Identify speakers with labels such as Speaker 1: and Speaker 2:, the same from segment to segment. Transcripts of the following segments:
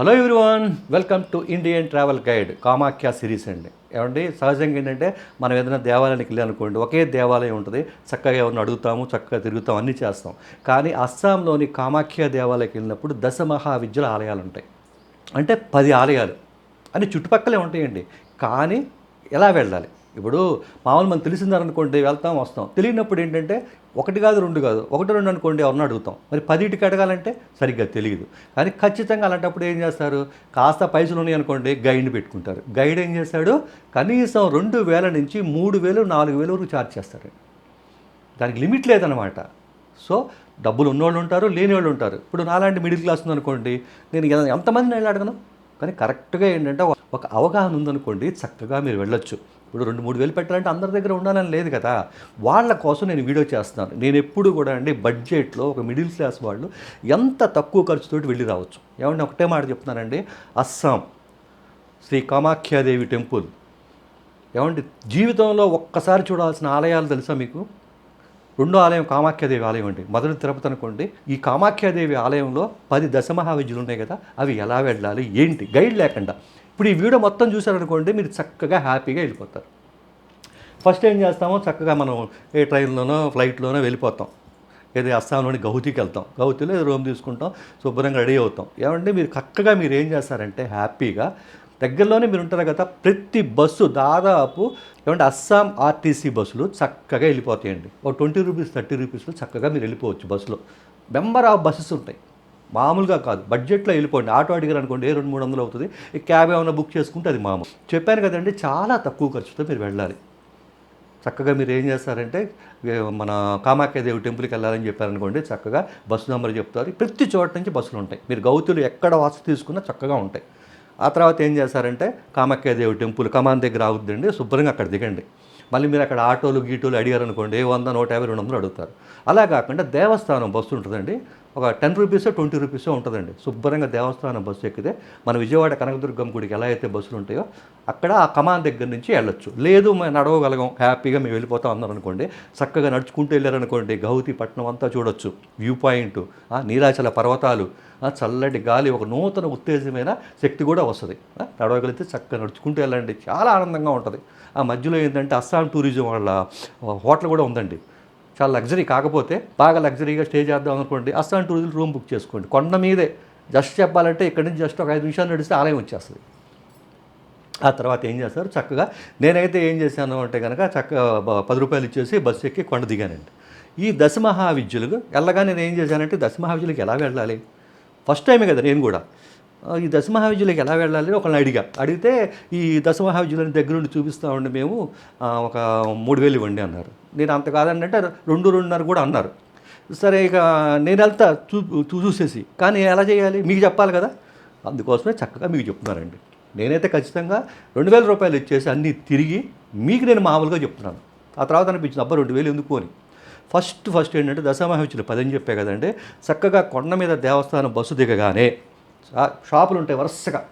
Speaker 1: Hello everyone welcome to Indian travel guide Kamakhya series అండి. ఏమండి సహజంగా ఏంటంటే మనం ఏదైనా దేవాలయానికి వెళ్ళాలనుకోండి ఒకే దేవాలయం ఉంటుంది చక్కగా ఎవరిని అడుగుతాము చక్కగా తిరుగుతాం అన్నీ చేస్తాం. కానీ అస్సాంలోని కామాఖ్య దేవాలయకి వెళ్ళినప్పుడు దశ మహావిద్యుల ఆలయాలు ఉంటాయి. అంటే పది ఆలయాలు. అన్ని చుట్టుపక్కలే ఉంటాయండి. కానీ ఎలా వెళ్ళాలి? ఇప్పుడు మామూలు మనం తెలిసిందనుకోండి వెళ్తాం వస్తాం. తెలియనప్పుడు ఏంటంటే ఒకటి కాదు రెండు కాదు. ఒకటి రెండు అనుకోండి ఎవరిని అడుగుతాం. మరి పదిటికి అడగాలంటే సరిగ్గా తెలియదు. కానీ ఖచ్చితంగా అలాంటప్పుడు ఏం చేస్తారు? కాస్త పైసలు ఉన్నాయి అనుకోండి గైడ్ని పెట్టుకుంటారు. గైడ్ ఏం చేస్తాడు? కనీసం రెండు వేల నుంచి మూడు వేలు నాలుగు వేలు వరకు ఛార్జ్ చేస్తారు దానికి లిమిట్ లేదనమాట సో డబ్బులు ఉన్నోళ్ళు ఉంటారు లేని వాళ్ళు ఉంటారు. ఇప్పుడు నాలాంటి మిడిల్ క్లాస్ ఉందనుకోండి నేను ఎ- ఎంతమందిని వెళ్ళి అడగను? కానీ కరెక్ట్గా ఏంటంటే ఒక- ఒక అవగాహన ఉందనుకోండి చక్కగా మీరు వెళ్ళొచ్చు. ఇప్పుడు రెండు మూడు వేలు పెట్టాలంటే అందరి దగ్గర ఉండాలని లేదు కదా. వాళ్ళ కోసం నేను వీడియో చేస్తున్నాను. నేను ఎప్పుడు కూడా అండి బడ్జెట్లో ఒక మిడిల్ క్లాస్ వాళ్ళు ఎంత తక్కువ ఖర్చుతోటి వెళ్ళి రావచ్చు. ఏమంటే ఒకటే మాట చెప్తున్నానండి. అస్సాం శ్రీ కామాఖ్యాదేవి టెంపుల్. ఏమంటే జీవితంలో ఒక్కసారి చూడాల్సిన ఆలయాలు తెలుసా మీకు? రెండో ఆలయం కామాఖ్యాదేవి ఆలయం అండి. మొదటి తిరుపతి అనుకోండి. ఈ కామాఖ్యాదేవి ఆలయంలో పది దశమహావిద్యులు ఉన్నాయి కదా. అవి ఎలా వెళ్ళాలి? ఏంటి? గైడ్ లేకుండా. ఇప్పుడు ఈ వీడియో మొత్తం చూసారనుకోండి మీరు చక్కగా హ్యాపీగా వెళ్ళిపోతారు. ఫస్ట్ ఏం చేస్తామో చక్కగా మనం ఏ ట్రైన్లోనో ఫ్లైట్లోనో వెళ్ళిపోతాం. ఏదో అస్సాంలోని గౌతికి వెళ్తాం. గౌతిలో ఏదో రూమ్ తీసుకుంటాం శుభ్రంగా రెడీ అవుతాం. ఏమంటే మీరు చక్కగా మీరు ఏం చేస్తారంటే హ్యాపీగా దగ్గరలోనే మీరు ఉంటారు కదా ప్రతి బస్సు దాదాపు ఏమంటే అస్సాం ఆర్టీసీ బస్సులు చక్కగా వెళ్ళిపోతాయండి. ఒక ట్వంటీ రూపీస్ థర్టీ రూపీస్లో చక్కగా మీరు వెళ్ళిపోవచ్చు బస్సులో. మెంబర్ ఆఫ్ బస్సెస్ ఉంటాయి. మామూలుగా కాదు. బడ్జెట్లో వెళ్ళిపోండి. ఆటో అడిగారు అనుకోండి ఏ రెండు మూడు వందలు అవుతుంది? ఈ క్యాబ్ ఏమైనా బుక్ చేసుకుంటే అది మామూలు. చెప్పాను కదండి చాలా తక్కువ ఖర్చుతో మీరు వెళ్ళాలి. చక్కగా మీరు ఏం చేస్తారంటే మన కామాఖ్యదేవి టెంపుల్కి వెళ్ళాలని చెప్పారనుకోండి చక్కగా బస్సు నెంబర్ చెప్తారు. ప్రతి చోట నుంచి బస్సులు ఉంటాయి. మీరు గౌతులు ఎక్కడ వాసు తీసుకున్నా చక్కగా ఉంటాయి. ఆ తర్వాత ఏం చేస్తారంటే కామాఖ్యదేవి టెంపుల్ కమాన్ దగ్గర ఆగుద్దండి శుభ్రంగా అక్కడ దిగండి. మళ్ళీ మీరు అక్కడ ఆటోలు గీటోలు అడిగారు అనుకోండి ఏ వంద నూట యాభై రెండు వందలు అడుగుతారు. అలా కాకుండా దేవస్థానం బస్సు ఉంటుందండి. ఒక టెన్ రూపీసో ట్వంటీ రూపీసో ఉంటుందండి. శుభ్రంగా దేవస్థానం బస్సు ఎక్కితే మన విజయవాడ కనకదుర్గం గుడికి ఎలా అయితే బస్సులు ఉంటాయో అక్కడ ఆ కమాన్ దగ్గర నుంచి వెళ్ళొచ్చు. లేదు మేము నడవగలగం హ్యాపీగా మేము వెళ్ళిపోతాం అన్నారు అనుకోండి చక్కగా నడుచుకుంటూ వెళ్ళారనుకోండి గౌతి పట్టణం అంతా చూడొచ్చు. వ్యూ పాయింట్ నీలాచల పర్వతాలు చల్లటి గాలి ఒక నూతన ఉత్తేజమైన శక్తి కూడా వస్తుంది. నడవగలిగితే చక్కగా నడుచుకుంటూ వెళ్ళండి. చాలా ఆనందంగా ఉంటుంది. ఆ మధ్యలో ఏంటంటే అస్సాం టూరిజం వాళ్ళ హోటల్ కూడా ఉందండి. చాలా లగ్జరీ కాకపోతే బాగా లగ్జరీగా స్టే చేద్దాం అనుకోండి అస్సాం టూరిజం రూమ్ బుక్ చేసుకోండి. కొండ మీదే జస్ట్ చెప్పాలంటే ఇక్కడి నుంచి జస్ట్ ఒక ఐదు నిమిషాలు నడిస్తే ఆలయం వచ్చేస్తుంది. ఆ తర్వాత ఏం చేస్తారు? చక్కగా నేనైతే ఏం చేశాను అంటే కనుక చక్కగా పది రూపాయలు ఇచ్చేసి బస్సు ఎక్కి కొండ దిగానండి. ఈ దశమహావిద్యులు వెళ్ళగా నేను ఏం చేశానంటే దశమహావిద్యులకి ఎలా వెళ్ళాలి? ఫస్ట్ టైమే కదా నేను కూడా. ఈ దశమహావిద్యులకి ఎలా వెళ్ళాలి ఒకళ్ళని అడిగా. అడిగితే ఈ దశమహావిద్యులని దగ్గర నుండి చూపిస్తా ఉండి మేము ఒక మూడు వేలు ఇవ్వండి అన్నారు. నేను అంత కాదంటే రెండు రెండున్నర కూడా అన్నారు. సరే ఇక నేను వెళ్తా చూ చూ- చూసేసి. కానీ ఎలా చేయాలి? మీకు చెప్పాలి కదా? అందుకోసమే చక్కగా మీకు చెప్తున్నారండి. నేనైతే ఖచ్చితంగా రెండు వేల రూపాయలు ఇచ్చేసి అన్నీ తిరిగి మీకు నేను మామూలుగా చెప్తున్నాను. ఆ తర్వాత అనిపించింది అబ్బా రెండు వేలు ఎందుకు అని. ఫస్ట్ ఫస్ట్ ఏంటంటే దశమహావిచ్చులు పదని చెప్పే కదండి చక్కగా కొండ మీద దేవస్థానం బస్సు దిగగానే షాపులు ఉంటాయి వరుసగా.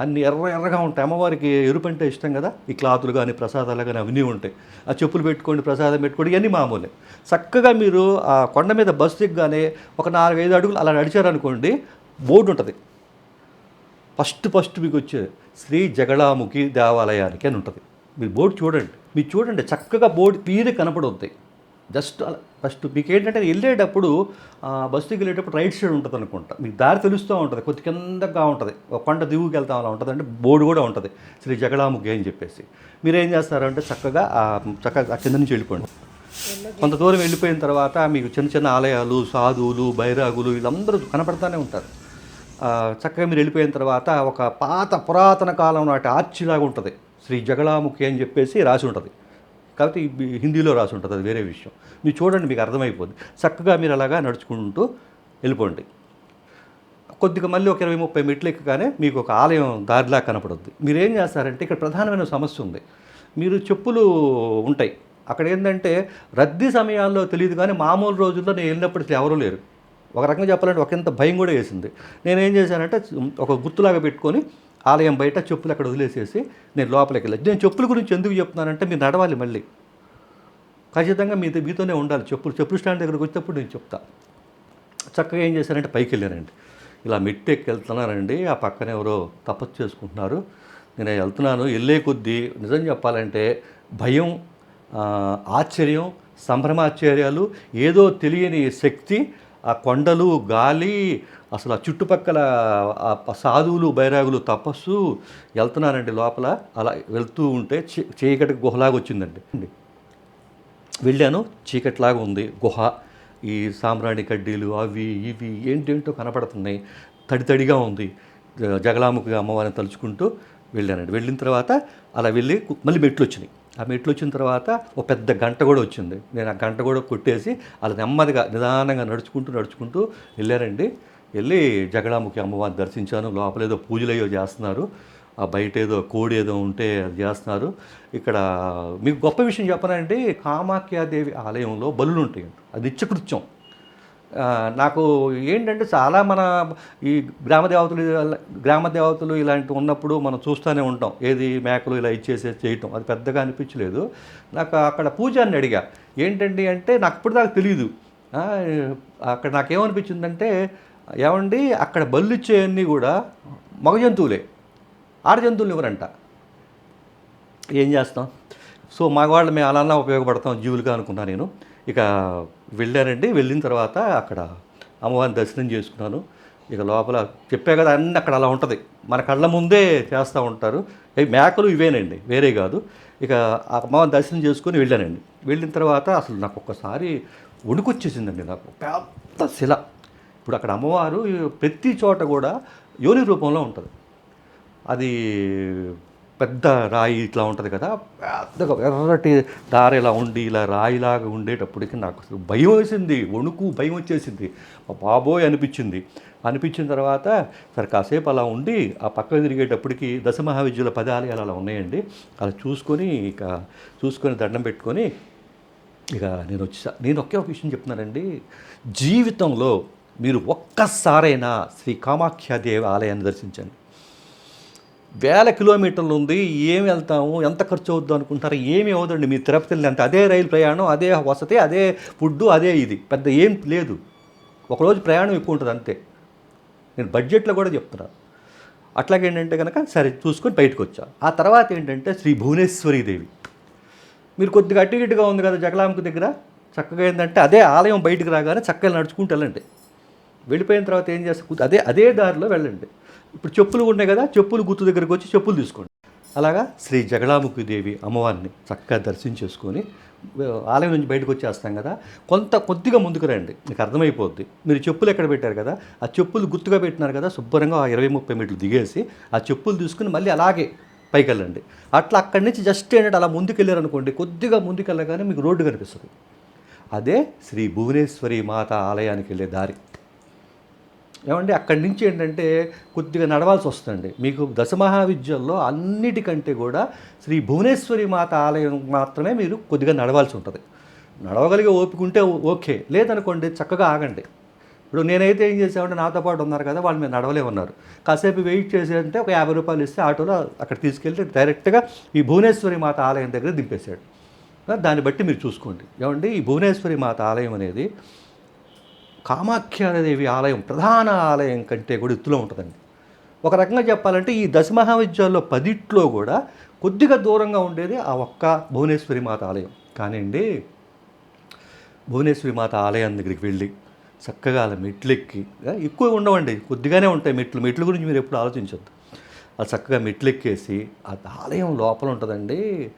Speaker 1: అన్ని ఎర్ర ఎర్రగా ఉంటాయి. అమ్మవారికి ఎరుపు అంటే ఇష్టం కదా? ఈ క్లాతులు కానీ ప్రసాదాలు కానీ అవన్నీ ఉంటాయి. ఆ చెప్పులు పెట్టుకోండి ప్రసాదం పెట్టుకోండి ఇవన్నీ మామూలే. చక్కగా మీరు ఆ కొండ మీద బస్సు దిగ్గానే ఒక నాలుగైదు అడుగులు అలా నడిచారనుకోండి బోర్డు ఉంటుంది. ఫస్ట్ ఫస్ట్ మీకు వచ్చేది శ్రీ జగళాముఖి దేవాలయానికి అని ఉంటుంది. మీరు బోర్డు చూడండి. మీరు చూడండి చక్కగా బోర్డు క్లియర్ కనపడుద్ది. జస్ట్ అలా ఫస్ట్ మీకు ఏంటంటే వెళ్ళేటప్పుడు బస్సుకి వెళ్ళేటప్పుడు రైట్ సైడ్ ఉంటుంది అనుకుంటా మీకు దారి తెలుస్తూ ఉంటుంది కొద్ది కిందగా ఉంటుంది. ఒక కొండ దిగుకి వెళ్తాం అలా ఉంటుంది అంటే బోర్డు కూడా ఉంటుంది. శ్రీ జగడాముఖి అని చెప్పేసి. మీరు ఏం చేస్తారంటే చక్కగా చక్కగా కింద నుంచి వెళ్ళిపోండి. కొంత దూరం వెళ్ళిపోయిన తర్వాత మీకు చిన్న చిన్న ఆలయాలు సాధువులు బైరాగులు వీళ్ళందరూ కనపడతానే ఉంటారు. చక్కగా మీరు వెళ్ళిపోయిన తర్వాత ఒక పాత పురాతన కాలం నాటి ఆర్చిలాగా ఉంటుంది. శ్రీ జగళాముఖి అని చెప్పేసి రాసి ఉంటుంది. కాబట్టి హిందీలో రాసి ఉంటుంది అది వేరే విషయం. మీరు చూడండి మీకు అర్థమైపోద్ది. చక్కగా మీరు అలాగా నడుచుకుంటూ వెళ్ళిపోండి. కొద్దిగా మళ్ళీ ఒక ఇరవై ముప్పై మెట్లు ఎక్కగానే మీకు ఒక ఆలయం దారిలా కనపడుద్ది. మీరు ఏం చేస్తారంటే ఇక్కడ ప్రధానమైన సమస్య ఉంది. మీరు చెప్పులు ఉంటాయి. అక్కడ ఏంటంటే రద్దీ సమయాల్లో తెలియదు కానీ మామూలు రోజుల్లో నేను వెళ్ళినప్పుడు ఎవరూ లేరు. ఒక రకంగా చెప్పాలంటే ఒకంత భయం కూడా వేసింది. నేనేం చేశానంటే ఒక గుర్తులాగా పెట్టుకొని ఆలయం బయట చెప్పులు అక్కడ వదిలేసేసి నేను లోపలికి వెళ్ళి నేను చెప్పుల గురించి ఎందుకు చెప్తున్నానంటే మీరు నడవాలి మళ్ళీ. ఖచ్చితంగా మీ మీతోనే ఉండాలి చెప్పులు. చెప్పులు స్టాండ్ దగ్గరకు వచ్చేటప్పుడు నేను చెప్తా. చక్కగా ఏం చేశానంటే పైకి వెళ్ళానండి. ఇలా మెట్టెక్కి వెళ్తున్నానండి. ఆ పక్కన ఎవరో తపస్సు చేసుకుంటున్నారు. నేను వెళ్తున్నాను. వెళ్ళే కొద్దీ నిజం చెప్పాలంటే భయం ఆశ్చర్యం సంభ్రమాశ్చర్యాలు ఏదో తెలియని శక్తి ఆ కొండలు గాలి అసలు ఆ చుట్టుపక్కల సాధువులు బైరాగులు తపస్సు వెళ్తున్నారండి లోపల. అలా వెళ్తూ ఉంటే చీ చీకటి గుహలాగా వచ్చిందండి. వెళ్ళాను చీకటిలాగా ఉంది. గుహ ఈ సాంబ్రాణి కడ్డీలు అవి ఇవి ఏంటేంటో కనపడుతున్నాయి. తడి తడిగా ఉంది. జ- అమ్మవారిని తలుచుకుంటూ వెళ్ళానండి. వెళ్ళిన తర్వాత అలా వెళ్ళి మళ్ళీ మెట్లు వచ్చినాయి. ఆ మెట్లు వచ్చిన తర్వాత ఒక పెద్ద గంట కూడా వచ్చింది. నేను ఆ గంట కూడా కొట్టేసి అలా నెమ్మదిగా నిదానంగా నడుచుకుంటూ నడుచుకుంటూ వెళ్ళారండి. వెళ్ళి జగడాముఖి అమ్మవారిని దర్శించాను. లోపల ఏదో పూజలు అయ్యో చేస్తున్నారు. ఆ బయట ఏదో కోడి ఏదో ఉంటే అది చేస్తున్నారు. ఇక్కడ మీకు గొప్ప విషయం చెప్పనండి కామాఖ్యాదేవి ఆలయంలో బలులు ఉంటాయి అది నిత్యకృత్యం. నాకు ఏంటంటే చాలా మన ఈ గ్రామ దేవతలు గ్రామ దేవతలు ఇలాంటివి ఉన్నప్పుడు మనం చూస్తూనే ఉంటాం. ఏది మేకలు ఇలా ఇచ్చేసే చేయటం. అది పెద్దగా అనిపించలేదు. నాకు అక్కడ పూజారిని అడిగా. ఏంటండి అంటే నాకు ఇప్పుడు దాకా తెలియదు అక్కడ నాకేమనిపించిందంటే ఏమండి అక్కడ బళ్ళు ఇచ్చేవన్నీ కూడా మగ జంతువులే. ఆడ జంతువులు ఎవరంట ఏం చేస్తాం? సో మగవాళ్ళు మేము అలా ఉపయోగపడతాం జీవులుగా అనుకున్నా నేను. ఇక వెళ్ళానండి. వెళ్ళిన తర్వాత అక్కడ అమ్మవారిని దర్శనం చేసుకున్నాను. ఇక లోపల చెప్పే కదా అన్నీ అక్కడ అలా ఉంటుంది. మన కళ్ళ ముందే చేస్తూ ఉంటారు. మేకలు ఇవేనండి వేరే కాదు. ఇక ఆ అమ్మవారిని దర్శనం చేసుకుని వెళ్ళానండి. వెళ్ళిన తర్వాత అసలు నాకు ఒక్కసారి వణుకొచ్చేసిందండి నాకు. పెద్ద శిల. ఇప్పుడు అక్కడ అమ్మవారు ప్రతి చోట కూడా యోని రూపంలో ఉంటుంది. అది పెద్ద రాయి ఇట్లా ఉంటుంది కదా పెద్దగా ఎర్రటి దారి ఇలా ఉండి ఇలా రాయిలాగా ఉండేటప్పటికి నాకు భయం వేసింది వణుకు భయం వచ్చేసింది. బాబోయ్ అనిపించింది. అనిపించిన తర్వాత సరే కాసేపు అలా ఉండి ఆ పక్క తిరిగేటప్పటికి దశమహావిద్యుల పదాలయాలు అలా ఉన్నాయండి. అలా చూసుకొని ఇక చూసుకొని దండం పెట్టుకొని ఇక నేను వచ్చా నేను ఒకే ఒక విషయం చెప్తున్నానండి. జీవితంలో మీరు ఒక్కసారైనా శ్రీ కామాఖ్యాదేవి ఆలయాన్ని దర్శించండి. వేల కిలోమీటర్లు ఉంది ఏమి వెళ్తాము ఎంత ఖర్చు అవుద్దు అనుకుంటారు ఏమి అవ్వదండి మీ తిరుపతి వెళ్ళినంత అదే రైలు ప్రయాణం అదే వసతి అదే ఫుడ్ అదే ఇది. పెద్ద ఏం లేదు. ఒకరోజు ప్రయాణం ఎక్కువ ఉంటుంది అంతే. నేను బడ్జెట్లో కూడా చెప్తున్నాను అట్లాగే ఏంటంటే కనుక సరే చూసుకొని బయటకు వచ్చా. ఆ తర్వాత ఏంటంటే శ్రీ భువనేశ్వరి దేవి. మీరు కొద్దిగా అటు ఇటుగా ఉంది కదా జగలాంకు దగ్గర చక్కగా ఏంటంటే అదే ఆలయం బయటికి రాగానే చక్కగా నడుచుకుంటూ వెళ్ళండి. వెళ్ళిపోయిన తర్వాత ఏం చేస్తా అదే అదే దారిలో వెళ్ళండి. ఇప్పుడు చెప్పులు ఉన్నాయి కదా చెప్పులు గుర్తు దగ్గరకు వచ్చి చెప్పులు తీసుకోండి. అలాగా శ్రీ జగళాముఖి దేవి అమ్మవారిని చక్కగా దర్శించేసుకొని ఆలయం నుంచి బయటకు వచ్చేస్తాం కదా. కొంత కొద్దిగా ముందుకు రండి మీకు అర్థమైపోద్ది. మీరు చెప్పులు ఎక్కడ పెట్టారు కదా ఆ చెప్పులు గుర్తుగా పెట్టినారు కదా శుభ్రంగా ఆ ఇరవై ముప్పై మీటర్లు దిగేసి ఆ చెప్పులు తీసుకుని మళ్ళీ అలాగే పైకి వెళ్ళండి. అట్లా అక్కడి నుంచి జస్ట్ ఏంటంటే అలా ముందుకు వెళ్ళారనుకోండి కొద్దిగా ముందుకు వెళ్ళగానే మీకు రోడ్డు కనిపిస్తుంది. అదే శ్రీ భువనేశ్వరి మాత ఆలయానికి వెళ్ళే దారి. ఏమంటే అక్కడి నుంచి ఏంటంటే కొద్దిగా నడవాల్సి వస్తుంది మీకు దశమహావిద్యల్లో అన్నిటికంటే కూడా శ్రీ భువనేశ్వరి మాత ఆలయం మాత్రమే మీరు కొద్దిగా నడవాల్సి ఉంటుంది. నడవగలిగే ఓపిక ఓకే లేదనుకోండి చక్కగా ఆగండి. ఇప్పుడు నేనైతే ఏం చేసామంటే నాతో పాటు ఉన్నారు కదా వాళ్ళు మీరు నడవలే ఉన్నారు కాసేపు వెయిట్ చేసేదంటే అంటే ఒక యాభై రూపాయలు ఇస్తే ఆటోలో అక్కడ తీసుకెళ్ళి డైరెక్ట్గా ఈ భువనేశ్వరి మాత ఆలయం దగ్గర దింపేశాడు. దాన్ని బట్టి మీరు చూసుకోండి. ఏమంటే ఈ భువనేశ్వరి మాత ఆలయం అనేది కామాఖ్యాదేవి ఆలయం ప్రధాన ఆలయం కంటే కూడా ఎత్తులో ఉంటుందండి. ఒక రకంగా చెప్పాలంటే ఈ దశమహావిద్యాల్లో పదిట్లో కూడా కొద్దిగా దూరంగా ఉండేది ఆ ఒక్క భువనేశ్వరి మాత ఆలయం. కానివ్వండి భువనేశ్వరి మాత ఆలయం దగ్గరికి వెళ్ళి చక్కగా అలా మెట్లెక్కి ఎక్కువ ఉండవండి కొద్దిగానే ఉంటాయి మెట్లు. మెట్ల గురించి మీరు ఎప్పుడు ఆలోచించద్దు. అది చక్కగా మెట్లు ఎక్కేసి ఆ ఆలయం లోపల ఉంటుందండి.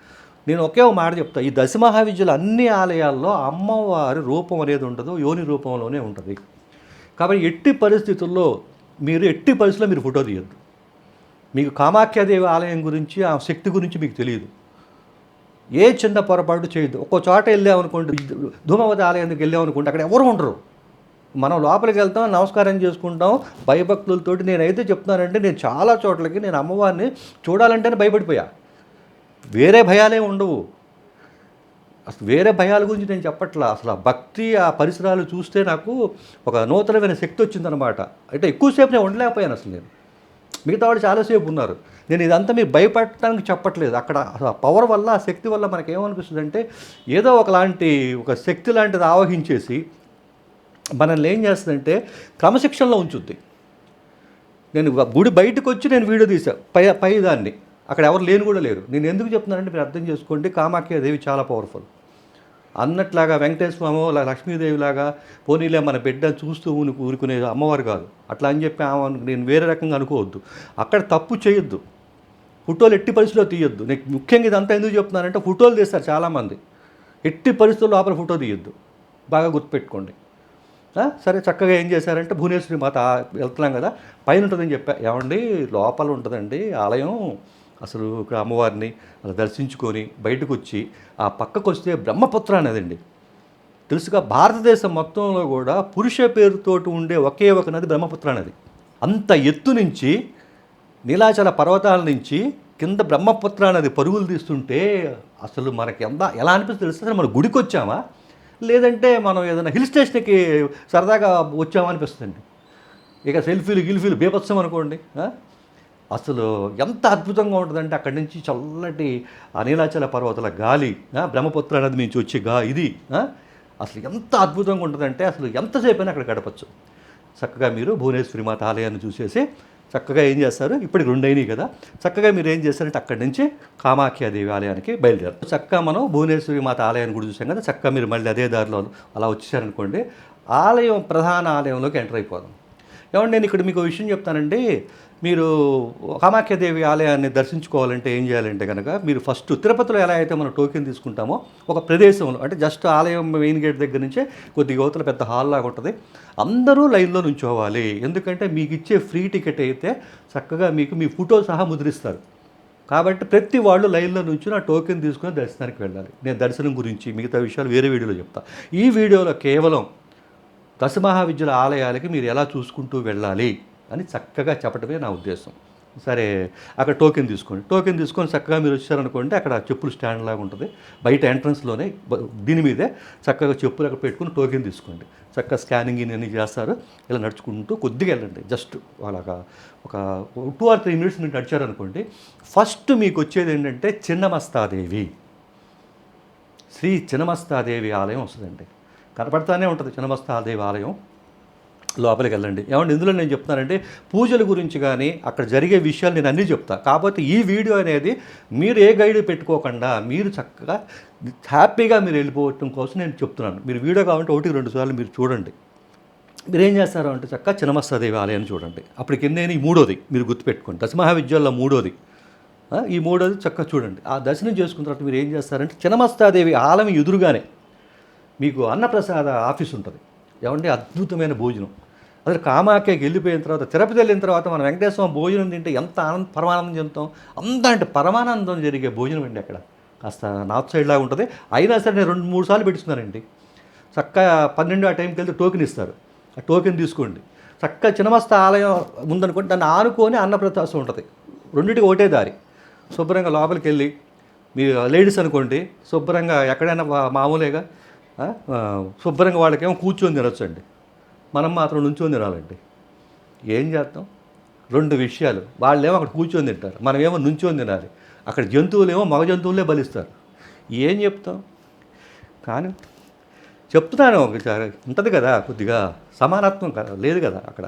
Speaker 1: నేను ఒకే ఒక మాట చెప్తా. ఈ దశమహావిద్యుల అన్ని ఆలయాల్లో అమ్మవారి రూపం అనేది ఉండదు యోని రూపంలోనే ఉంటుంది. కాబట్టి ఎట్టి పరిస్థితుల్లో మీరు ఎట్టి పరిస్థితుల్లో మీరు ఫోటో తీయద్దు. మీకు కామాఖ్యాదేవి ఆలయం గురించి ఆ శక్తి గురించి మీకు తెలియదు. ఏ చిన్న పొరపాటు చేయొద్దు. ఒక్కో చోట వెళ్ళామనుకోండి ధూమవతి ఆలయం దగ్గరికి వెళ్ళామనుకోండి అక్కడ ఎవరు ఉండరు. మనం లోపలికి వెళ్తాం నమస్కారం చేసుకుంటాం భయభక్తులతోటి నేనైతే చెప్తున్నానంటే నేను చాలా చోట్లకి నేను అమ్మవారిని చూడాలంటేనే భయపడిపోయా. వేరే భయాలే ఉండవు. అసలు వేరే భయాల గురించి నేను చెప్పట్లా. అసలు ఆ భక్తి ఆ పరిసరాలు చూస్తే నాకు ఒక నూతనమైన శక్తి వచ్చిందనమాట అంటే ఎక్కువసేపు నేను ఉండలేకపోయాను అసలు నేను. మిగతా వాళ్ళు చాలాసేపు ఉన్నారు. నేను ఇదంతా మీరు భయపడటానికి చెప్పట్లేదు. అక్కడ ఆ పవర్ వల్ల ఆ శక్తి వల్ల మనకు ఏమనిపిస్తుంది అంటే ఏదో ఒకలాంటి ఒక శక్తి లాంటిది ఆవహించేసి మనల్ని ఏం చేస్తుందంటే క్రమశిక్షణలో ఉంచుద్ది. నేను గుడి బయటకు వచ్చి నేను వీడియో తీసా పై పై దాన్ని. అక్కడ ఎవరు లేని కూడా లేరు. నేను ఎందుకు చెప్తున్నానంటే మీరు అర్థం చేసుకోండి కామాఖ్య దేవి చాలా పవర్ఫుల్ అన్నట్లాగా వెంకటేశ్వర స్వామి లక్ష్మీదేవిలాగా పోనీలే మన బిడ్డ చూస్తూ ఊని ఊరుకునే అమ్మవారు కాదు. అట్లా అని చెప్పి ఆమె నేను వేరే రకంగా అనుకోవద్దు. అక్కడ తప్పు చేయొద్దు. ఫోటోలు ఎట్టి పరిస్థితుల్లో తీయొద్దు. నీకు ముఖ్యంగా ఇదంతా ఎందుకు చెప్తున్నానంటే ఫోటోలు తీస్తారు చాలామంది. ఎట్టి పరిస్థితుల్లో లోపల ఫోటో తీయొద్దు. బాగా గుర్తుపెట్టుకోండి. సరే చక్కగా ఏం చేశారంటే భువనేశ్వరి మాత వెళ్తున్నాం కదా. పైన ఉంటుందని చెప్పా. ఏమండి? లోపల ఉంటుందండి ఆలయం. అసలు ఇక్కడ అమ్మవారిని అలా దర్శించుకొని బయటకు వచ్చి ఆ పక్కకు వస్తే బ్రహ్మపుత్ర అనేదండి. తెలుసుగా భారతదేశం మొత్తంలో కూడా పురుష పేరుతోటి ఉండే ఒకే ఒక నది బ్రహ్మపుత్ర నది. అంత ఎత్తు నుంచి నీలాచల పర్వతాల నుంచి కింద బ్రహ్మపుత్ర నది పరుగులు తీస్తుంటే అసలు మనకి ఎంత ఎలా అనిపిస్తుంది తెలుస్తుంది అసలు మన గుడికి వచ్చామా లేదంటే మనం ఏదైనా హిల్ స్టేషన్కి సరదాగా వచ్చామా అనిపిస్తుంది ఇక సెల్ఫీలు గిల్ఫీలు బీభత్సం అనుకోండి అసలు ఎంత అద్భుతంగా ఉంటుందంటే అక్కడి నుంచి చల్లటి అనిలాచల పర్వతాల గాలి ఆ, బ్రహ్మపుత్ర నది నుంచి వచ్చే గా ఇది అసలు ఎంత అద్భుతంగా ఉంటుందంటే అసలు ఎంతసేపు అయినా అక్కడ గడపచ్చు. చక్కగా మీరు భువనేశ్వరి మాత ఆలయాన్ని చూసేసి చక్కగా ఏం చేస్తారు? ఇప్పటికి రెండైనవి కదా. చక్కగా మీరు ఏం చేస్తారంటే అక్కడి నుంచి కామాఖ్యాదేవి ఆలయానికి బయలుదేరారు. చక్కగా మనం భువనేశ్వరి మాత ఆలయాన్ని కూడా చూసాం కదా. చక్కగా మీరు మళ్ళీ అదే దారిలో అలా వచ్చేసారనుకోండి. ఆలయం ప్రధాన ఆలయంలోకి ఎంటర్ అయిపోదాం. ఏమంటే నేను ఇక్కడ మీకు విషయం చెప్తానండి. మీరు కామాఖ్యదేవి ఆలయాన్ని దర్శించుకోవాలంటే ఏం చేయాలంటే కనుక మీరు ఫస్ట్ తిరుపతిలో ఎలా అయితే మనం టోకెన్ తీసుకుంటామో ఒక ప్రదేశంలో అంటే జస్ట్ ఆలయం మెయిన్ గేట్ దగ్గర నుంచే కొద్ది యువతల పెద్ద హాల్ లాగా ఉంటుంది. అందరూ లైన్లో నుంచోవాలి. ఎందుకంటే మీకు ఇచ్చే ఫ్రీ టికెట్ అయితే చక్కగా మీకు మీ ఫోటో సహా ముద్రిస్తారు. కాబట్టి ప్రతి వాళ్ళు లైన్లో నుంచి నా టోకెన్ తీసుకుని దర్శనానికి వెళ్ళాలి. నేను దర్శనం గురించి మిగతా విషయాలు వేరే వీడియోలో చెప్తా. ఈ వీడియోలో కేవలం దశమహావిద్యుల ఆలయాలకి మీరు ఎలా చూసుకుంటూ వెళ్ళాలి అని చక్కగా చెప్పడమే నా ఉద్దేశం. సరే అక్కడ టోకెన్ తీసుకోండి. టోకెన్ తీసుకొని చక్కగా మీరు వచ్చారనుకోండి అక్కడ చెప్పులు స్టాండ్ లాగా ఉంటుంది. బయట ఎంట్రన్స్లోనే దీని మీదే చక్కగా చెప్పులు అక్కడ పెట్టుకుని టోకెన్ తీసుకోండి. చక్కగా స్కానింగ్ ఇవన్నీ చేస్తారు. ఇలా నడుచుకుంటూ కొద్దిగా వెళ్ళండి. జస్ట్ అలాగా ఒక టూ ఆర్ త్రీ మినిట్స్ మీరు నడిచారనుకోండి ఫస్ట్ మీకు వచ్చేది ఏంటంటే చిన్నమస్తాదేవి. శ్రీ చిన్నమస్తాదేవి ఆలయం వస్తుందండి. కనపడతానే ఉంటుంది చిన్నమస్తాదేవి ఆలయం లోపలికి వెళ్ళండి. ఏమంటే ఇందులో నేను చెప్తున్నానంటే పూజల గురించి కానీ అక్కడ జరిగే విషయాలు నేను అన్నీ చెప్తాను కాకపోతే ఈ వీడియో అనేది మీరు ఏ గైడ్ పెట్టుకోకుండా మీరు చక్కగా హ్యాపీగా మీరు వెళ్ళిపోవటం కోసం నేను చెప్తున్నాను. మీరు వీడియో కావాలంటే ఒకటి రెండు సార్లు మీరు చూడండి. మీరు ఏం చేస్తారు అంటే చక్కగా చిన్నమస్తాదేవి ఆలయాన్ని చూడండి. అప్పటికి కింద ఈ మూడోది మీరు గుర్తుపెట్టుకోండి. దశమహావిద్యాల్లో మూడోది. ఈ మూడోది చక్కగా చూడండి. ఆ దర్శనం చేసుకున్న తర్వాత మీరు ఏం చేస్తారంటే చినమస్తాదేవి ఆలయం ఎదురుగానే మీకు అన్నప్రసాద ఆఫీస్ ఉంటుంది. ఏమంటే అద్భుతమైన భోజనం. అసలు కామాఖ్యకి వెళ్ళిపోయిన తర్వాత తిరుపతి వెళ్ళిన తర్వాత మనం వెంకటేశ్వర భోజనం తింటే ఎంత ఆనంద పరమానందం చెందుతాం? అంత అంటే పరమానందం జరిగే భోజనం అండి అక్కడ. కాస్త నార్త్ సైడ్ లాగా ఉంటుంది. అయినా సరే నేను రెండు మూడు సార్లు పెట్టుకున్నానండి చక్కగా పన్నెండు ఆ టైంకి వెళ్తే టోకెన్ ఇస్తారు. ఆ టోకెన్ తీసుకోండి. చక్కగా చిన్నమస్త ఆలయం ఉందనుకోండి దాన్ని ఆనుకొని అన్నప్రసాదం ఉంటుంది. రెండింటికి ఒకటే దారి. శుభ్రంగా లోపలికి వెళ్ళి మీరు లేడీస్ అనుకోండి శుభ్రంగా ఎక్కడైనా మామూలుగా శుభ్రంగా వాళ్ళకేమో కూర్చొని తినొచ్చండి. మనం మాత్రం నుంచొని తినాలండి. ఏం చేస్తాం? రెండు విషయాలు. వాళ్ళేమో అక్కడ కూర్చొని తింటారు. మనమేమో నుంచొని తినాలి. అక్కడ జంతువులేమో మగ జంతువులే బలిస్తారు. ఏం చెప్తాం? కానీ చెప్తున్నాను ఉంటుంది కదా కొద్దిగా సమానత్వం కదా లేదు కదా అక్కడ.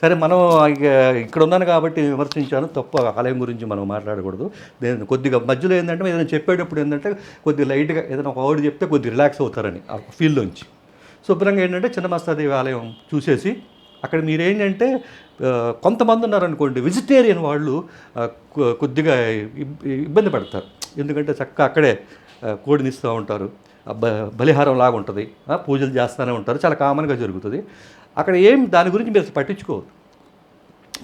Speaker 1: సరే మనం ఇక ఇక్కడ ఉన్నాను కాబట్టి విమర్శించాను. తప్ప ఆలయం గురించి మనం మాట్లాడకూడదు. నేను కొద్దిగా మధ్యలో ఏంటంటే ఏదైనా చెప్పేటప్పుడు ఏంటంటే కొద్దిగా లైట్గా ఏదైనా ఒక వర్డ్ చెప్తే కొద్దిగా రిలాక్స్ అవుతారని ఆ ఫీల్డ్లోంచి. శుభ్రంగా ఏంటంటే చిన్నమస్తాదేవి ఆలయం చూసేసి అక్కడ మీరేంటంటే కొంతమంది ఉన్నారనుకోండి వెజిటేరియన్ వాళ్ళు కొద్దిగా ఇబ్బంది పడతారు. ఎందుకంటే చక్కగా అక్కడే కోడినిస్తూ ఉంటారు. బలిహారం లాగా ఉంటుంది పూజలు చేస్తూనే ఉంటారు. చాలా కామన్గా జరుగుతుంది. అక్కడ ఏం దాని గురించి మీరు పట్టించుకోవద్దు.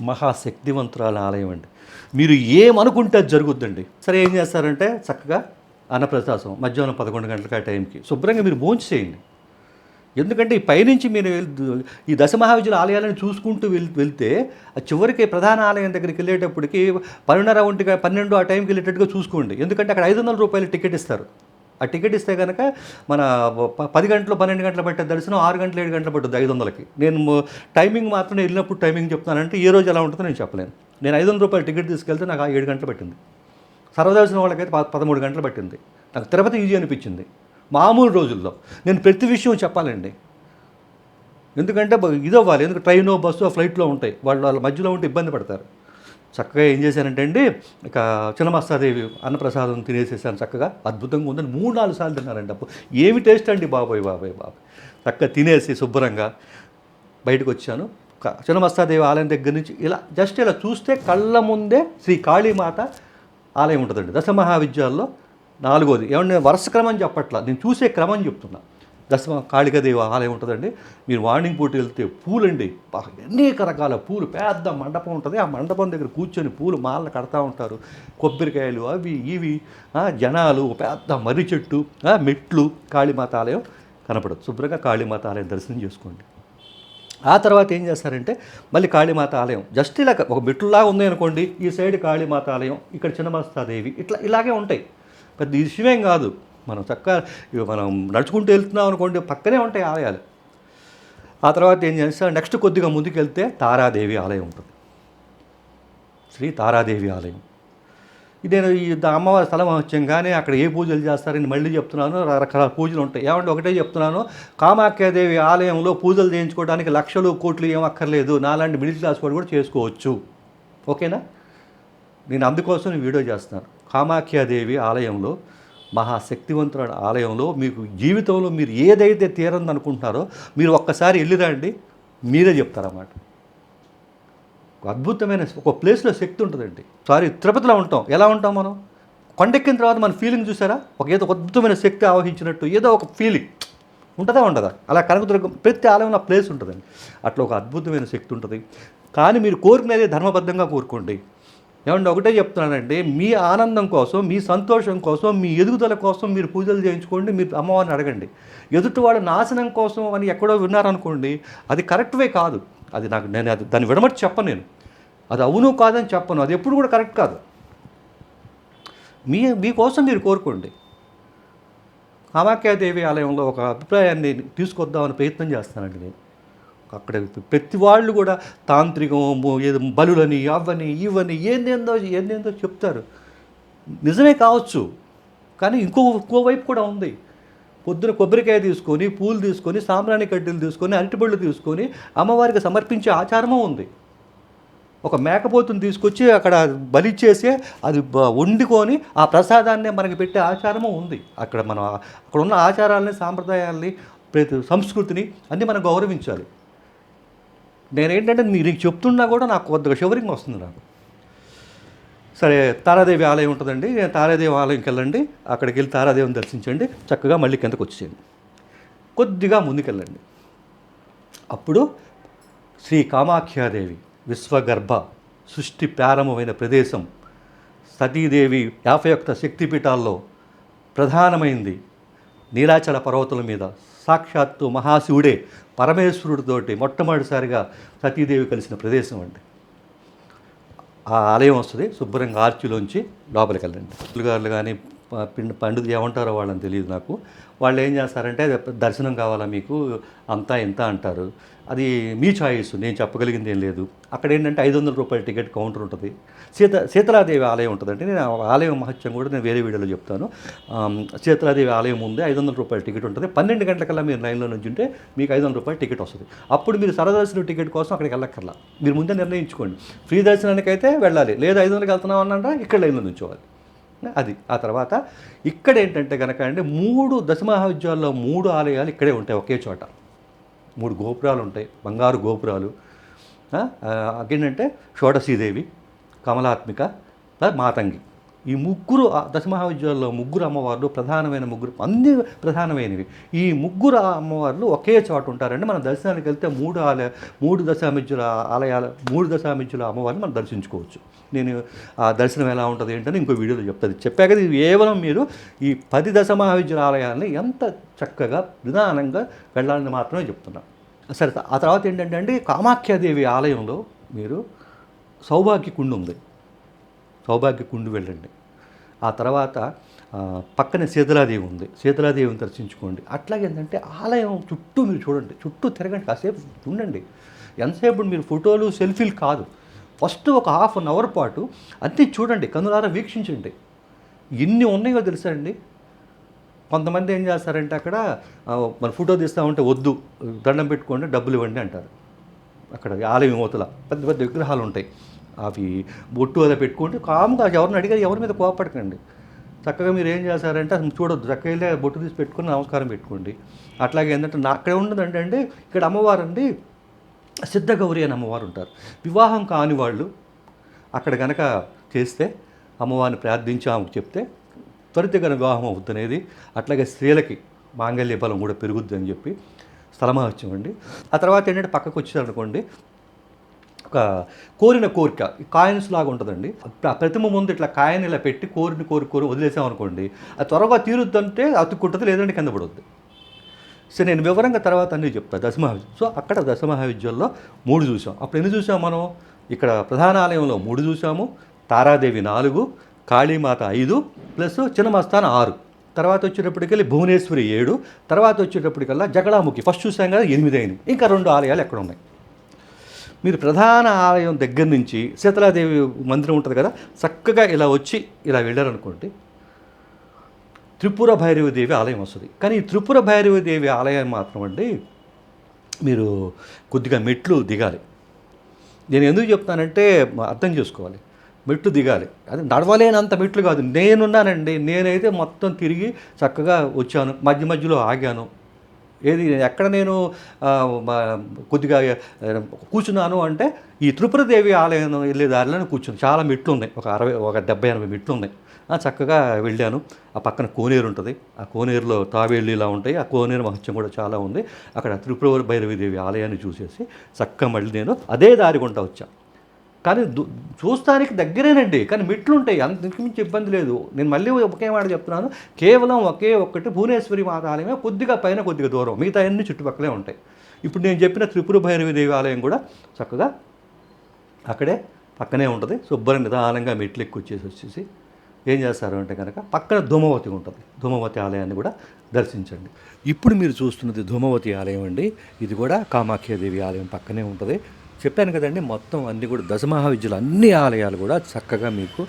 Speaker 1: మహాశక్తివంతురాల ఆలయం అండి. మీరు ఏమనుకుంటే అది జరుగుద్దండి. సరే ఏం చేస్తారంటే చక్కగా అన్నప్రసాసం మధ్యాహ్నం పదకొండు గంటలకి ఆ టైంకి శుభ్రంగా మీరు భోంచి చేయండి. ఎందుకంటే ఈ పైనుంచి మీరు ఈ ఈ మహావిజుల ఆలయాలను చూసుకుంటూ వెళ్ వెళ్తే ఆ చివరికి ప్రధాన ఆలయం దగ్గరికి వెళ్ళేటప్పటికి పన్నెండున్నర ఒంటిగా పన్నెండు ఆ టైంకి వెళ్ళేటట్టుగా చూసుకోండి. ఎందుకంటే అక్కడ ఐదు వందల రూపాయలు టికెట్ ఇస్తారు. ఆ టికెట్ ఇస్తే కనుక మన ప- పది గంటలు పన్నెండు గంటలు పట్టే దర్శనం ఆరు గంటలు ఏడు గంటలు పట్టుద్ది ఐదు వందలకి. నేను టైమింగ్ మాత్రం వెళ్ళినప్పుడు టైమింగ్ చెప్తానంటే ఏ రోజు ఎలా ఉంటుందో నేను చెప్పలేను. నేను ఐదు వందల రూపాయలు టికెట్ తీసుకెళ్తే నాకు ఆ ఏడు గంటలు పట్టింది. సర్వదర్శనం వాళ్ళకైతే పదమూడు గంటలు పట్టింది. నాకు తిరుపతి ఈజీ అనిపించింది. మామూలు రోజుల్లో నేను ప్రతి విషయం చెప్పాలండి. ఎందుకంటే బ- ఇది అవ్వాలి ఎందుకంటే ట్రైనో బస్సు ఫ్లైట్లో ఉంటాయి. వాళ్ళు వాళ్ళ మధ్యలో ఉంటే ఇబ్బంది పడతారు. చక్కగా ఏం చేశానంటే అండి ఇక చిన్నమస్తాదేవి అన్నప్రసాదం తినేసేసాను చక్కగా. అద్భుతంగా ఉందని మూడు నాలుగు సార్లు తిన్నారండి అప్పుడు. ఏమి టేస్ట్ అండి బాబోయ్ బాబాయ్ బాబాయ్. చక్కగా తినేసి శుభ్రంగా బయటకు వచ్చాను. చిన్నమస్తాదేవి ఆలయం దగ్గర నుంచి ఇలా జస్ట్ ఇలా చూస్తే కళ్ళ ముందే శ్రీ కాళీమాత ఆలయం ఉంటుందండి. దశ మహావిద్యాల్లో నాలుగోది. ఏమన్నా వరుస క్రమం చెప్పట్లా. నేను చూసే క్రమం చెప్తున్నా. దశమ కాళికాదేవి ఆలయం ఉంటుందండి. మీరు వార్నింగ్ పూట వెళ్తే పూలండి. అనేక రకాల పూలు. పెద్ద మండపం ఉంటుంది. ఆ మండపం దగ్గర కూర్చొని పూలు మాలలు కడతా ఉంటారు. కొబ్బరికాయలు అవి ఇవి జనాలు పెద్ద మర్రి చెట్టు మెట్లు కాళీమాత ఆలయం కనపడదు. శుభ్రంగా కాళీమాత ఆలయం దర్శనం చేసుకోండి. ఆ తర్వాత ఏం చేస్తారంటే మళ్ళీ కాళీమాత ఆలయం. జస్ట్ ఇలా ఒక మెట్లులాగా ఉంది అనుకోండి ఈ సైడ్ కాళీమాత ఆలయం ఇక్కడ చిన్నమస్తాదేవి ఇట్లా ఇలాగే ఉంటాయి. పెద్ద విషయమేం కాదు. మనం చక్కగా మనం నడుచుకుంటూ వెళ్తున్నాం అనుకోండి పక్కనే ఉంటాయి ఆలయాలు. ఆ తర్వాత ఏం చేస్తారు? నెక్స్ట్ కొద్దిగా ముందుకెళ్తే తారాదేవి ఆలయం ఉంటుంది. శ్రీ తారాదేవి ఆలయం. ఇది నేను ఈ అమ్మవారి స్థలం వచ్చంగానే అక్కడ ఏ పూజలు చేస్తారని మళ్ళీ చెప్తున్నాను. రకరకాల పూజలు ఉంటాయి. ఏమంటే ఒకటే చెప్తున్నాను. కామాఖ్యాదేవి ఆలయంలో పూజలు చేయించుకోవడానికి లక్షలు కోట్లు ఏం అక్కర్లేదు. నాలాంటి మిడిల్ క్లాస్ వాడు కూడా చేసుకోవచ్చు. ఓకేనా? నేను అందుకోసం వీడియో చేస్తున్నాను. కామాఖ్యాదేవి ఆలయంలో మహాశక్తివంతుల ఆలయంలో మీకు జీవితంలో మీరు ఏదైతే తీరంది అనుకుంటున్నారో మీరు ఒక్కసారి వెళ్ళిరండి మీరే చెప్తారన్నమాట. ఒక అద్భుతమైన ఒక ప్లేస్లో శక్తి ఉంటుందండి. సారీ తిరుపతిలో ఉంటాం. ఎలా ఉంటాం మనం? కొండెక్కిన తర్వాత మన ఫీలింగ్ చూసారా? ఒక ఏదో ఒక అద్భుతమైన శక్తి ఆవహించినట్టు ఏదో ఒక ఫీలింగ్. ఉంటుందా ఉండదా? అలా కనకదుర్గం ప్రతి ఆలయంలో ప్లేస్ ఉంటుందండి. అట్లా ఒక అద్భుతమైన శక్తి ఉంటుంది. కానీ మీరు కోరుకునేది ధర్మబద్ధంగా కోరుకోండి. ఏమంటే ఒకటే చెప్తున్నానండి మీ ఆనందం కోసం మీ సంతోషం కోసం మీ ఎదుగుదల కోసం మీరు పూజలు చేయించుకోండి మీరు అమ్మవారిని అడగండి. ఎదుటివాడు నాశనం కోసం అని ఎక్కడో విన్నారనుకోండి అది కరెక్ట్వే కాదు. అది నాకు నేను అది దాన్ని విడమట్టి చెప్పను నేను. అది అవును కాదని చెప్పను అది ఎప్పుడు కూడా కరెక్ట్ కాదు. మీ మీకోసం మీరు కోరుకోండి. కామాఖ్యాదేవి ఆలయంలో ఒక అభిప్రాయాన్ని తీసుకొద్దామని ప్రయత్నం చేస్తానండి నేను. అక్కడ ప్రతి వాళ్ళు కూడా తాంత్రికం ఏదో బలులని అవని ఇవని ఏందేందో ఏందేందో చెప్తారు. నిజమే కావచ్చు కానీ ఇంకో ఇంకో వైపు కూడా ఉంది. పొద్దున కొబ్బరికాయ తీసుకొని పూలు తీసుకొని సాంబ్రాణి కడ్డీలు తీసుకొని అరటిపళ్ళు తీసుకొని అమ్మవారికి సమర్పించే ఆచారము ఉంది. ఒక మేకపోతుని తీసుకొచ్చి అక్కడ బలిచ్చేసి అది వండుకొని ఆ ప్రసాదాన్ని మనకి పెట్టే ఆచారము ఉంది. అక్కడ మనం అక్కడ ఉన్న ఆచారాలని సాంప్రదాయాల్ని ప్రతి సంస్కృతిని అన్నీ మనం గౌరవించాలి. నేనేంటంటే మీరు చెప్తున్నా కూడా నాకు కొద్దిగా షవరింగ్ వస్తుంది నాకు. సరే తారాదేవి ఆలయం ఉంటుందండి. నేను తారాదేవి ఆలయంకి వెళ్ళండి. అక్కడికి వెళ్ళి తారాదేవిని దర్శించండి. చక్కగా మళ్ళీ కిందకు వచ్చేయండి. కొద్దిగా ముందుకెళ్ళండి. అప్పుడు శ్రీ కామాఖ్యాదేవి విశ్వగర్భ సృష్టి ప్రారంభమైన ప్రదేశం సతీదేవి యాభై ఒక్క శక్తిపీఠాల్లో ప్రధానమైంది నీలాచల పర్వతుల మీద సాక్షాత్తు మహాశివుడే పరమేశ్వరుడితోటి మొట్టమొదటిసారిగా సతీదేవి కలిసిన ప్రదేశం అండి. ఆ ఆలయం వస్తుంది శుభ్రంగా ఆర్చిలోంచి లోపలికి వెళ్ళండి. పుల్లగారులు కానీ పిండి పండుగ ఏమంటారో వాళ్ళని తెలియదు నాకు. వాళ్ళు ఏం చేస్తారంటే దర్శనం కావాలా మీకు? అంతా ఇంత అంటారు. అది మీ చాయిస్ నేను చెప్పగలిగింది ఏం లేదు. అక్కడ ఏంటంటే ఐదు వందల రూపాయల టికెట్ కౌంటర్ ఉంటుంది. సీత సీతలాదేవి ఆలయం ఉంటుందండి నేను ఆ ఆలయం మహత్యం కూడా నేను వేరే వీడియోలో చెప్తాను. సీతలాదేవి ఆలయం ఉంది ఐదు వందల రూపాయల టికెట్ ఉంటుంది. పన్నెండు గంటలకల్లా మీరు లైన్లో నుంచి ఉంటే మీకు ఐదు వందల రూపాయల టికెట్ వస్తుంది. అప్పుడు మీరు సరదర్శన టికెట్ కోసం అక్కడికి వెళ్ళక్కర్లా. మీరు ముందే నిర్ణయించుకోండి. ఫ్రీ దర్శనానికి అయితే వెళ్ళాలి. లేదా ఐదు వందలకి వెళ్తున్నాం అన్నా ఇక్కడ లైన్లో నుంచోవాలి. అది. ఆ తర్వాత ఇక్కడ ఏంటంటే కనుక అంటే మూడు దశమహావిద్యాల్లో మూడు ఆలయాలు ఇక్కడే ఉంటాయి ఒకే చోట. మూడు గోపురాలు ఉంటాయి బంగారు గోపురాలు. ఆ, ఏంటంటే షోడశీదేవి కమలాత్మిక మాతంగి. ఈ ముగ్గురు దశమహావిద్యాలలో దశమహావిద్యాల్లో ముగ్గురు అమ్మవార్లు ప్రధానమైన ముగ్గురు అన్ని ప్రధానమైనవి. ఈ ముగ్గురు అమ్మవార్లు ఒకే చోట ఉంటారండి. మనం దర్శనానికి వెళ్తే మూడు ఆలయ మూడు దశామిద్యుల ఆలయాల మూడు దశామిద్యుల అమ్మవారిని మనం దర్శించుకోవచ్చు. నేను ఆ దర్శనం ఎలా ఉంటుంది ఏంటని ఇంకో వీడియోలో చెప్తుంది చెప్పాక ఇది కేవలం మీరు ఈ పది దశమహావిద్యుల ఆలయాల్ని ఎంత చక్కగా నిదానంగా వెళ్ళాలని మాత్రమే చెప్తున్నాను సరే ఆ తర్వాత ఏంటంటే అండి కామాఖ్యాదేవి ఆలయంలో మీరు సౌభాగ్య కుండు ఉంది. సౌభాగ్య కుండు వెళ్ళండి. ఆ తర్వాత పక్కనే శీతలాదేవి ఉంది. శీతలాదేవిని దర్శించుకోండి. అట్లాగే ఏంటంటే ఆలయం చుట్టూ మీరు చూడండి. చుట్టూ తిరగండి. కాసేపు ఉండండి. ఎంతసేపు మీరు ఫోటోలు సెల్ఫీలు కాదు. ఫస్ట్ ఒక హాఫ్ అన్ అవర్ పాటు అన్నీ చూడండి. కనులారా వీక్షించండి. ఎన్ని ఉన్నాయో తెలుసా అండి? కొంతమంది ఏం చేస్తారంటే అక్కడ మన ఫోటో తీస్తా ఉంటే వద్దు దండం పెట్టుకోండి డబ్బులు ఇవ్వండి అంటారు. అక్కడ ఆలయం యువతల పెద్ద పెద్ద విగ్రహాలు ఉంటాయి. అవి బొట్టు అలా పెట్టుకుంటే కామ్గా ఎవరిని అడిగారు ఎవరి మీద కోపడకండి. చక్కగా మీరు ఏం చేస్తారంటే అసలు చూడొద్దు చక్కగా వెళ్ళి బొట్టు తీసి పెట్టుకుని నమస్కారం పెట్టుకోండి. అట్లాగే ఏంటంటే నా అక్కడే ఉండదంటే అండి ఇక్కడ అమ్మవారు అండి సిద్ధగౌరి అని అమ్మవారు ఉంటారు. వివాహం కాని వాళ్ళు అక్కడ గనక చేస్తే అమ్మవారిని ప్రార్థించి ఆమెకు చెప్తే త్వరితగన వివాహం అవుద్ది అనేది అట్లాగే స్త్రీలకి మాంగళ్య బలం కూడా పెరుగుద్ది అని చెప్పి స్థలమహత్యం అండి ఆ తర్వాత ఏంటంటే పక్కకు వచ్చారనుకోండి ఒక కోరిన కోరిక కాయిన్స్ లాగా ఉంటుందండి. ప్రతిమ ముందు ఇట్లా కాయని ఇలా పెట్టి కోరిని కోరి కోరి వదిలేసామనుకోండి అది త్వరగా తీరుద్దంటే అతుక్కుంటుంది లేదంటే కింద పడుద్ది. సో నేను వివరంగా తర్వాత అన్నీ చెప్తాను దశమహావిద్య సో అక్కడ దశమహావిద్యంలో మూడు చూసాం. అప్పుడు ఎన్ని చూసాం మనం? ఇక్కడ ప్రధాన ఆలయంలో మూడు చూసాము. తారాదేవి నాలుగు కాళీమాత ఐదు ప్లస్ చిన్నమస్తాన్ ఆరు. తర్వాత వచ్చేటప్పటికెళ్ళి భువనేశ్వరి ఏడు తర్వాత వచ్చేటప్పటికల్లా జగడాముఖి ఫస్ట్ చూసాం కదా ఎనిమిది అయింది ఇంకా రెండు ఆలయాలు ఎక్కడ ఉన్నాయి మీరు ప్రధాన ఆలయం దగ్గర నుంచి శీతలాదేవి మందిరం ఉంటుంది కదా చక్కగా ఇలా వచ్చి ఇలా వెళ్ళారనుకోండి త్రిపుర భైరవదేవి ఆలయం వస్తుంది. కానీ త్రిపుర భైరవదేవి ఆలయం మాత్రం అండి మీరు కొద్దిగా మెట్లు దిగాలి. నేను ఎందుకు చెప్తానంటే అర్థం చేసుకోవాలి. మెట్లు దిగాలి. అది నడవలేనంత మెట్లు కాదు. నేనున్నానండి నేనైతే మొత్తం తిరిగి చక్కగా వచ్చాను మధ్య మధ్యలో ఆగాను. ఏది? ఎక్కడ నేను కొద్దిగా కూర్చున్నాను అంటే ఈ త్రిపురదేవి ఆలయం వెళ్ళే దారిలో కూర్చుని చాలా మెట్లు ఉన్నాయి ఒక అరవై ఒక డెబ్బై ఎనభై మెట్లు ఉన్నాయి చక్కగా వెళ్ళాను. ఆ పక్కన కోనేరు ఉంటుంది. ఆ కోనేరులో తావేళ్ళు ఇలా ఉంటాయి. ఆ కోనేరు మహత్యం కూడా చాలా ఉంది. అక్కడ త్రిపుర భైరవీదేవి ఆలయాన్ని చూసేసి చక్కగా మళ్ళీ నేను అదే దారి గుంటా వచ్చాను కానీ దు- చూస్తానికి దగ్గరేనండి. కానీ మెట్లు ఉంటాయి అంతకుమించి ఇబ్బంది లేదు. నేను మళ్ళీ ఒకే మాట చెప్తున్నాను. కేవలం ఒకే ఒక్కటి భువనేశ్వరి మాత ఆలయమే కొద్దిగా పైన కొద్దిగా దూరం. మిగతా అన్ని చుట్టుపక్కలే ఉంటాయి. ఇప్పుడు నేను చెప్పిన త్రిపుర భైరవి దేవాలయం కూడా చక్కగా అక్కడే పక్కనే ఉంటుంది. శుభ్రం నిదానంగా మెట్లు ఎక్కువ వచ్చేసి వచ్చేసి ఏం చేస్తారు అంటే కనుక పక్కన ధూమవతి ఉంటుంది. ధూమవతి ఆలయాన్ని కూడా దర్శించండి. ఇప్పుడు మీరు చూస్తున్నది ధూమవతి ఆలయం అండి. ఇది కూడా కామాఖ్యాదేవి ఆలయం పక్కనే ఉంటుంది. చెప్పాను కదండి మొత్తం అన్ని కూడా దశమహావిద్యలు అన్ని ఆలయాలు కూడా చక్కగా మీకు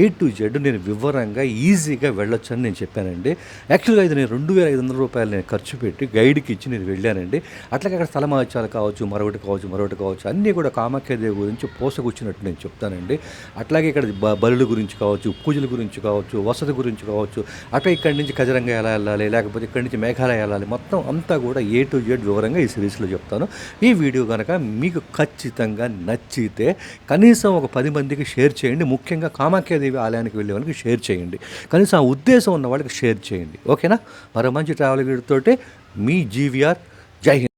Speaker 1: ఏ టు జెడ్ నేను వివరంగా ఈజీగా వెళ్ళొచ్చు అని నేను చెప్పానండి. యాక్చువల్గా ఇది నేను రెండు వేల ఐదు వందల రూపాయలు నేను ఖర్చు పెట్టి గైడ్కి ఇచ్చి నేను వెళ్ళానండి. అట్లాగే అక్కడ స్థల మహత్యాలు కావచ్చు మరొకటి కావచ్చు మరొకటి కావచ్చు అన్నీ కూడా కామాఖ్యాదేవి గురించి పోసకొచ్చినట్టు నేను చెప్తానండి. అట్లాగే ఇక్కడ బ బలుల గురించి కావచ్చు పూజల గురించి కావచ్చు వసతి గురించి కావచ్చు అట్లా ఇక్కడి నుంచి కజరంగా ఎలా వెళ్ళాలి లేకపోతే ఇక్కడి నుంచి మేఘాలయ వెళ్ళాలి మొత్తం అంతా కూడా ఏ టు జెడ్ వివరంగా ఈ సిరీస్లో చెప్తాను. ఈ వీడియో కనుక మీకు ఖచ్చితంగా ఖచ్చితంగా నచ్చితే కనీసం ఒక పది మందికి షేర్ చేయండి. ముఖ్యంగా కామాఖ్యాదేవి ఆలయానికి వెళ్ళే వాళ్ళకి షేర్ చేయండి. కనీసం ఆ ఉద్దేశం ఉన్న వాళ్ళకి షేర్ చేయండి. ఓకేనా? మరో మంచి ట్రావెల్ గైడ్ మీ జీవీఆర్. జై హింద్.